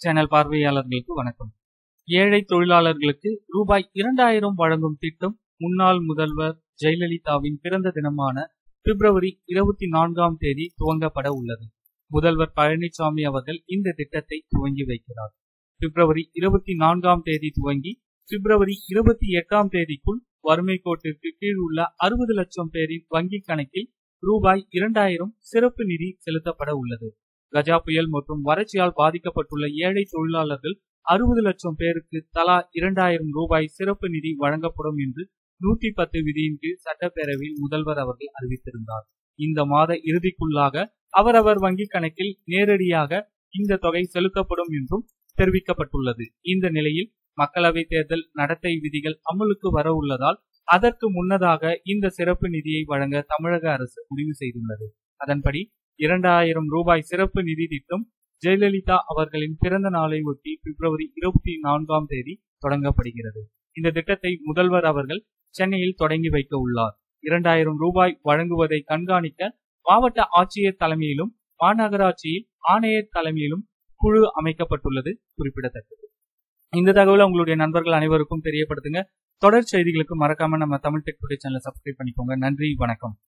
Channel பார்வையாளர்களுக்கு வணக்கம். ஏழை தொழிலாளர்களுக்கு ரூபாய் இரண்டாயிரம் வழங்கும் திட்டம் முன்னாள் முதல்வர் ஜெயலலிதாவின் பிறந்த தினமான பிப்ரவரி இருபத்தி நான்காம் தேதி துவங்கப்பட உள்ளது. முதல்வர் பழனிசாமி அவர்கள் இந்த திட்டத்தை துவங்கி வைக்கிறார். பிப்ரவரி இருபத்தி நான்காம் தேதி துவங்கி பிப்ரவரி இருபத்தி எட்டாம் தேதிக்குள் வறுமை கோட்டிற்கு கீழ் உள்ள அறுபது லட்சம் பேரின் வங்கிக் கணக்கில் ரூபாய் இரண்டாயிரம் சிறப்பு நிதி செலுத்தப்பட உள்ளது. கஜா புயல் மற்றும் வறட்சியால் பாதிக்கப்பட்டுள்ள ஏழை தொழிலாளர்கள் அறுபது லட்சம் பேருக்கு தலா இரண்டாயிரம் ரூபாய் சிறப்பு நிதி வழங்கப்படும் என்று நூத்தி பத்து விதியின் கீழ் சட்டப்பேரவையில் முதல்வர் அவர்கள் அறிவித்திருந்தார். இந்த மாத இறுதிக்குள்ளாக அவரவர் வங்கிக் கணக்கில் நேரடியாக இந்த தொகை செலுத்தப்படும் என்றும் தெரிவிக்கப்பட்டுள்ளது. இந்த நிலையில் மக்களவை தேர்தல் நடத்தை விதிகள் அமலுக்கு வர உள்ளதால் அதற்கு முன்னதாக இந்த சிறப்பு நிதியை வழங்க தமிழக அரசு முடிவு செய்துள்ளது. அதன்படி இரண்டாயிரம் ரூபாய் சிறப்பு நிதி திட்டம் ஜெயலலிதா அவர்களின் பிறந்த நாளை ஒட்டி பிப்ரவரி இருபத்தி நான்காம் தேதி தொடங்கப்படுகிறது. இந்த திட்டத்தை முதல்வர் அவர்கள் சென்னையில் தொடங்கி வைக்க உள்ளார். இரண்டாயிரம் ரூபாய் வழங்குவதை கண்காணிக்க மாவட்ட ஆட்சியர் தலைமையிலும் மாநகராட்சியில் ஆணையர் தலைமையிலும் குழு அமைக்கப்பட்டுள்ளது குறிப்பிடத்தக்கது. இந்த தகவலை உங்களுடைய நண்பர்கள் அனைவருக்கும் தெரியப்படுத்துங்க. தொடர் செய்திகளுக்கு மறக்காம நம்ம தமிழ் டெக் டுடே சேனலை சப்ஸ்கிரைப் பண்ணிக்கோங்க. நன்றி வணக்கம்.